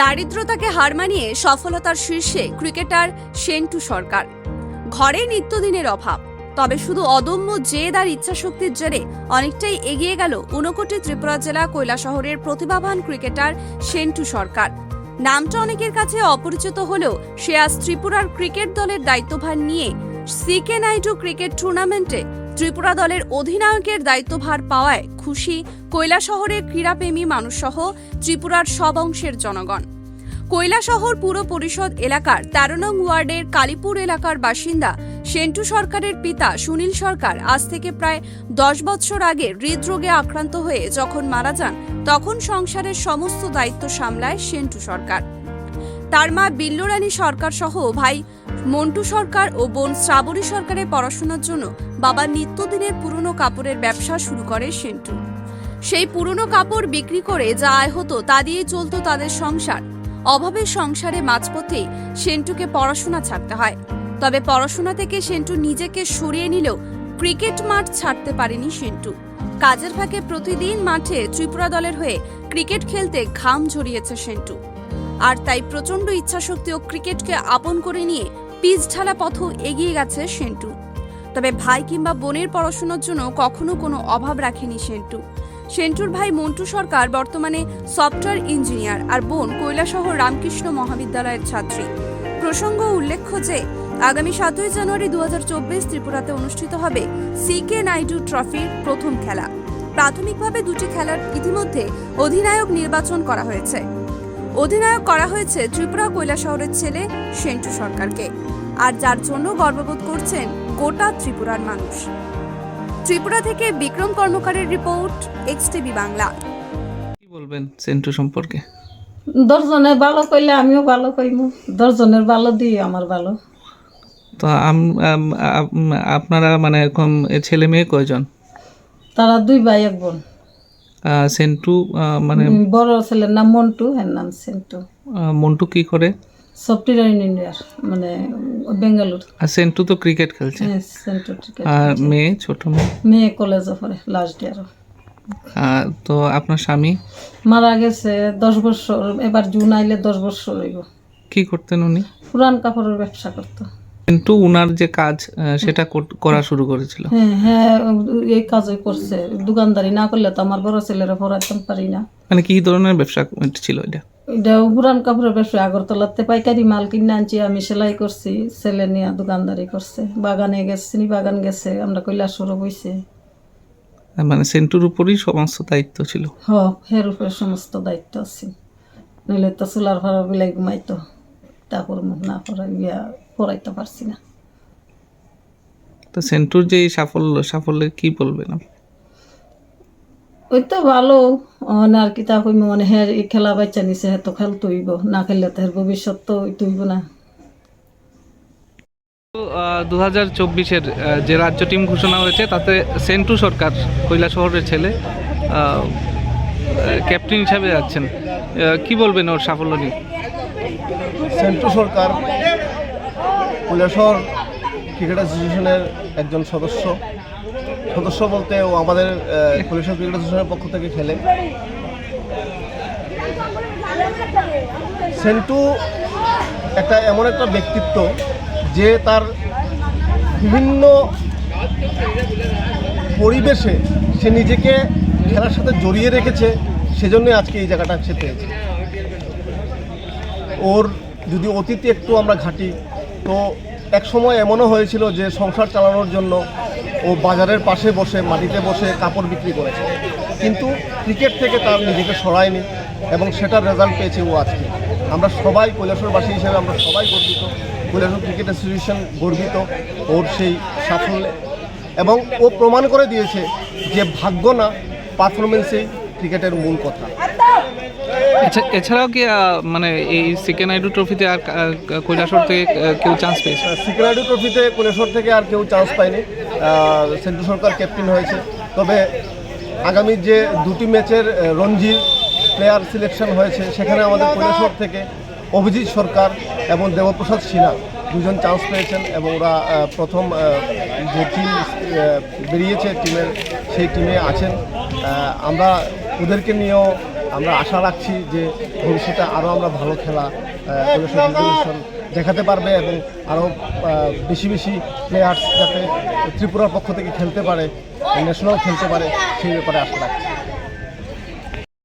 দারিদ্রতাকে হার মানিয়ে সফলতার শীর্ষে ক্রিকেটার সেন্টু সরকার। ঘরে নিত্যদিনের অভাব, তবে শুধু অদম্য জেদ আর ইচ্ছাশক্তির জেরে অনেকটাই এগিয়ে গেল ঊনকোটি ত্রিপুরা জেলা কৈলাসহরের প্রতিভাবান ক্রিকেটার সেন্টু সরকার। নামটা অনেকের কাছে অপরিচিত হলেও সে আজ ত্রিপুরার ক্রিকেট দলের দায়িত্বভার নিয়ে সিকে নাইডু ক্রিকেট টুর্নামেন্টে ত্রিপুরা দলের অধিনায়কের দায়িত্বভার পাওয়ায় খুশি কৈলাসহরের ক্রীড়াপ্রেমী মানুষসহ ত্রিপুরার সব অংশের জনগণ। কৈলাসহর পুর পরিষদ এলাকার তেরো নং ওয়ার্ডের কালীপুর এলাকার বাসিন্দা সেন্টু সরকারের পিতা সুনীল সরকার আজ থেকে প্রায় দশ বছর আগে হৃদরোগে আক্রান্ত হয়ে যখন মারা যান, তখন সংসারের সমস্ত দায়িত্ব সামলায় সেন্টু সরকার। তার মা বিল্লুরানী সরকার সহ ভাই মন্টু সরকার ও বোন শ্রাবণী সরকারের পড়াশোনার জন্য বাবা নিত্যদিনের পুরনো কাপড়ের ব্যবসা শুরু করে সেন্টু। সেই পুরনো কাপড় বিক্রি করে যা আয় হতো তা দিয়েই চলতো তাদের সংসার। অভাবের সংসারে মাঝপথেই সেন্টুকে পড়াশোনা ছাড়তে হয়। তবে পড়াশোনা থেকে সেন্টু নিজেকে সরিয়ে নিলেও ক্রিকেট মাঠ ছাড়তে পারেনি সেন্টু। কাজের ফাঁকে প্রতিদিন মাঠে ত্রিপুরা দলের হয়ে ক্রিকেট খেলতে ঘাম ঝরিয়েছে সেন্টু। আর তাই প্রচণ্ড ইচ্ছাশক্তি ও ক্রিকেটকে আপন করে নিয়ে পিচ ঢালা পথ এগিয়ে গেছে সেন্টু। তবে ভাই কিংবা বোনের পড়াশোনার জন্য কখনো কোনো অভাব রাখেনি সেন্টু। সেন্টুর ভাই মন্টু সরকার বর্তমানে সফটওয়্যার ইঞ্জিনিয়ার আর বোন কৈলাসহর রামকৃষ্ণ মহাবিদ্যালয়ের ছাত্রী। প্রসঙ্গ উল্লেখ্য যে, আগামী সাতই জানুয়ারি দু ত্রিপুরাতে অনুষ্ঠিত হবে সিকে নাইডু ট্রফির প্রথম খেলা। প্রাথমিকভাবে দুটি খেলার ইতিমধ্যে অধিনায়ক নির্বাচন করা হয়েছে। অধিনায়ক করা হয়েছে ত্রিপুরা কৈলাসহরের ছেলে সেন্টু সরকারকে। আর যার জন্য গর্ববোধ করছেন গোটা ত্রিপুরার মানুষ। ত্রিপুরা থেকে বিক্রম কর্মকারের রিপোর্ট এক্স টিভি বাংলা। কি বলবেন সেন্টু সম্পর্কে? দশজনের ভালো কইলে আমিও ভালো কইমু। দশজনের ভালো দিই আমার ভালো। তো আপনারা মানে এরকম ছেলে মেয়ে কয়জন? তারা দুই ভাই এক বোন। সেন্টু মানে বড় ছেলের নাম মন্টু এর নাম সেন্টু। মন্টু কি করে? সফটওয়্যার ইঞ্জিনিয়ার মানে বেঙ্গালুর আর সেন্টু তো ক্রিকেট খেলছে। হ্যাঁ, সেন্টু আছে। আর মেয়ে ছোট মেয়ে? মেয়ে কলেজে পড়ে লাস্ট ইয়ার আহ, তো আপনার স্বামী? মারা গেছে দশ বছর এবার জুন আইলে দশ বছর হইব। কি করতেন উনি? পুরান কাপড়ের ব্যবসা করতো। কিন্তু উনার যে কাজ সেটা কর- করা শুরু করেছিল। হ্যাঁ হ্যাঁ এই কাজই করছে। দোকানদারি না করলে তো আমার বড় ছেলেরা পড়াইতে পারি না। মানে কি ধরনের ব্যবসা ছিল এটা? এটা পুরান কাপড়ের ব্যবসা আগরতলাতে পাইকারি মাল কিনে আনছি আমি সেলাই করছি ছেলে নিয়ে দোকানদারি করছে বাগানে গেছে বাগান গেছে আমরা কৈলাসরও বইছে মানে সেন্টুর উপরই সমস্ত দায়িত্ব ছিল? হ হের উপরে সমস্ত দায়িত্ব আছে। নইলে তো চুলার ভাড়া বিলাই ঘুমাইতো তারপর না পড়াই গিয়া পড়াইতে পারছি না। তো সেন্টুর যে সাফল্য সাফল্যে কি বলবেন আপনি? ওই তো ভালো। মানে আর কি তা মানে হ্যাঁ এই খেলা বাচ্চা নিছে হ্যাঁ তো খেলতে হইব। না খেললে তো হের ভবিষ্যৎ তো হইতে হইব না। দু হাজার চব্বিশের যে রাজ্য টিম ঘোষণা হয়েছে তাতে সেন্টু সরকার কৈলা শহরের ছেলে ক্যাপ্টেন হিসাবে যাচ্ছেন কি বলবেন ওর সাফল্য নিয়ে? সেন্টু সরকার কৈলাসহর ক্রিকেট অ্যাসোসিয়েশনের একজন সদস্য। সদস্য বলতে ও আমাদের কৈলাসহর ক্রিকেট অ্যাসোসিয়েশনের পক্ষ থেকে খেলে। সেন্টু একটা এমন একটা ব্যক্তিত্ব যে তার বিভিন্ন পরিবেশে সে নিজেকে খেলার সাথে জড়িয়ে রেখেছে, সেজন্যই আজকে এই জায়গাটা সে পেয়েছে। ওর যদি অতীতে একটু আমরা ঘাঁটি, তো এক সময় এমনও হয়েছিল যে সংসার চালানোর জন্য ও বাজারের পাশে বসে, মাটিতে বসে কাপড় বিক্রি করেছে। কিন্তু ক্রিকেট থেকে তার নিজেকে সরায়নি এবং সেটার রেজাল্ট পেয়েছে ও আজকে। আমরা সবাই কৈলাসরবাসী হিসেবে আমরা সবাই গর্বিত। কৈলাসর ক্রিকেট অ্যাসোসিয়েশন গর্বিত ওর সেই সাফল্যে। এবং ও প্রমাণ করে দিয়েছে যে ভাগ্য না পারফরমেন্সেই ক্রিকেটের মূল কথা। এছাড়াও কি মানে এই সিকে নাইডু ট্রফিতে আর আহ, কৈলাসহর থেকে কেউ চান্স পেয়েছে? সিকিউরিটি ট্রফিতে কুলেশ্বর থেকে আর কেউ চান্স পায়নি। সেন্টু সরকার ক্যাপ্টেন হয়েছে। তবে আগামী যে দুটি ম্যাচের আহ, রঞ্জির প্লেয়ার সিলেকশন হয়েছে সেখানে আমাদের কুলেশ্বর থেকে অভিজিৎ সরকার এবং দেবপ্রসাদ সিনহা দুজন চান্স পেয়েছেন এবং ওরা প্রথম যে টিম বেরিয়েছে টিমের সেই টিমে আছেন। আমরা ওদেরকে নিয়েও আমরা আশা রাখছি যে ভবিষ্যতে আরও আমরা ভালো খেলা দেখাতে পারবে এবং আরও বেশি বেশি প্লেয়ার্স যাতে ত্রিপুরার পক্ষ থেকে খেলতে পারে ন্যাশনাল খেলতে পারে, সেই ব্যাপারে আশা রাখছি।